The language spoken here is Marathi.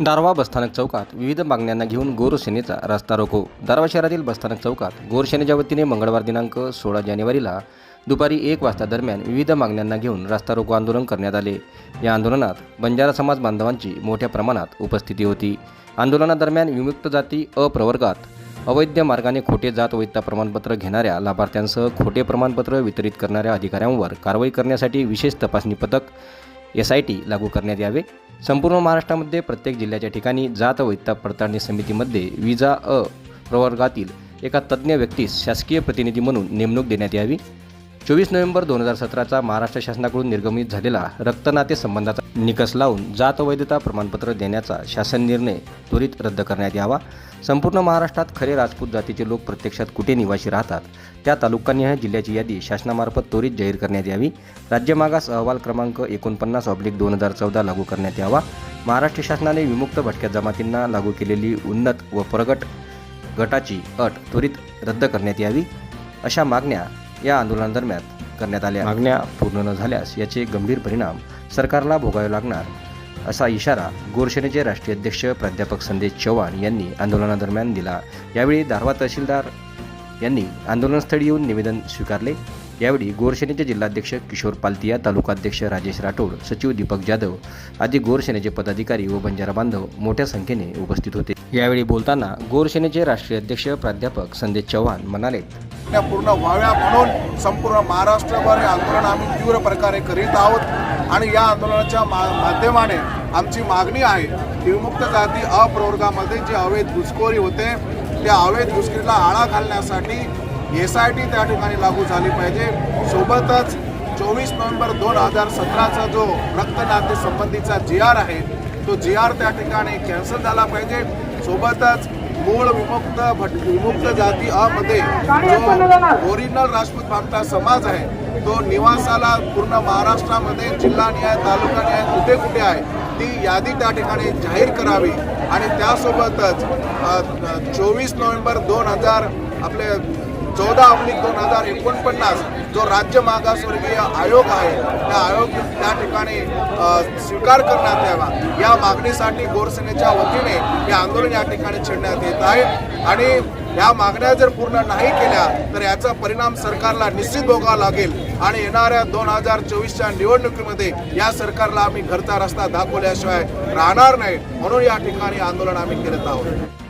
दारवा बसस्थानक चौकात विविध मागण्यांना घेऊन गोरसेनेचा रस्ता रोको. दारवा शहरातील बसस्थानक चौकात गोरसेनेच्या वतीने मंगळवार दिनांक सोळा जानेवारीला दुपारी एक वाजता दरम्यान विविध मागण्यांना घेऊन रस्ता रोको आंदोलन करण्यात आले. या आंदोलनात बंजारा समाज बांधवांची मोठ्या प्रमाणात उपस्थिती होती. आंदोलनादरम्यान विमुक्त जाती अप्रवर्गात अवैध मार्गाने खोटे जात वैधता प्रमाणपत्र घेणाऱ्या लाभार्थ्यांसह खोटे प्रमाणपत्र वितरित करणाऱ्या अधिकाऱ्यांवर कारवाई करण्यासाठी विशेष तपासणी पथक एस आय टी लागू करण्यात यावे. संपूर्ण महाराष्ट्रामध्ये प्रत्येक जिल्ह्याच्या ठिकाणी जात वैधता पडताळणी समितीमध्ये विजा अ प्रवर्गातील एका तज्ज्ञ व्यक्तीस शासकीय प्रतिनिधी म्हणून नेमणूक देण्यात यावी. चोवीस नोव्हेंबर दोन हजार सतराचा महाराष्ट्र शासनाकडून निर्गमित झालेला रक्तनाते संबंधाचा निकष लावून जात वैधता प्रमाणपत्र देण्याचा शासन निर्णय त्वरित रद्द करण्यात यावा. संपूर्ण महाराष्ट्रात खरे राजपूत जातीचे लोक प्रत्यक्षात कुठे निवासी राहतात? त्या तालुकानिहाय जिल्ह्याची यादी शासनामार्फत त्वरित जाहीर करण्यात यावी. राज्य मागास अहवाल क्रमांक एकोणपन्नास ऑब्लिक दोन हजार चौदा लागू करण्यात यावा. महाराष्ट्र शासनाने विमुक्त भटक्या जमातींना लागू केलेली उन्नत व प्रगट गटाची अट त्वरित रद्द करण्यात यावी. अशा मागण्या या आंदोलनादरम्यान करण्यात आल्या. मागण्या पूर्ण न झाल्यास याचे गंभीर परिणाम सरकारला भोगावे लागणार असा इशारा गोरसेनेचे राष्ट्रीय अध्यक्ष प्राध्यापक संदेश चव्हाण यांनी आंदोलनादरम्यान दिला. यावेळी दारवा तहसीलदार यांनी आंदोलनस्थळी येऊन निवेदन स्वीकारले. यावेळी गोरसेनेचे जिल्हाध्यक्ष किशोर पालतिया तालुकाध्यक्ष राजेश राठोड सचिव दीपक जाधव आदी गोरसेनेचे पदाधिकारी व बंजारा बांधव मोठ्या संख्येने उपस्थित होते. यावेळी बोलताना गोरसेनेचे राष्ट्रीय अध्यक्ष प्राध्यापक संदेश चव्हाण म्हणाले त्या पूर्ण व्हाव्या म्हणून संपूर्ण महाराष्ट्रभर हे आंदोलन आम्ही तीव्र प्रकारे करीत आहोत आणि या आंदोलनाच्या मा माध्यमाने आमची मागणी आहे की विमुक्त जाती अप्रवर्गामध्ये जे अवैध घुसखोरी होते त्या अवैध घुसखोरीला आळा घालण्यासाठी एस आय टी त्या ठिकाणी लागू झाली पाहिजे. सोबतच चोवीस नोव्हेंबर दोन हजार सतराचा जो रक्तनाते संबंधीचा जी आर आहे तो जी आर त्या ठिकाणी कॅन्सल झाला पाहिजे. सोबतच मूळ विमुक्त भट विमुक्त जाती अमध्ये जो ओरिजिनल राजपूत भामटा समाज आहे तो निवासाला पूर्ण महाराष्ट्रामध्ये जिल्हा न्याय तालुका न्याय कुठे कुठे आहे ती यादी त्या ठिकाणी जाहीर करावी. आणि त्यासोबतच चोवीस नोव्हेंबर दोन हजार आपले चौदा अब्लिक दोन हजार एकोणपन्नास जो राज्य मागासवर्गीय आयोग आहे त्या आयोग त्या ठिकाणी स्वीकार करण्यात यावा. या मागणीसाठी गोरसेनेच्या वतीने हे आंदोलन या ठिकाणी छेडण्यात येत आहे. आणि या मागण्या जर पूर्ण नाही केल्या तर याचा परिणाम सरकारला निश्चित भोगावा लागेल. आणि येणाऱ्या दोन हजार चोवीसच्या निवडणुकीमध्ये या सरकारला आम्ही घरचा रस्ता दाखवल्याशिवाय राहणार नाही. म्हणून या ठिकाणी आंदोलन आम्ही करत आहोत.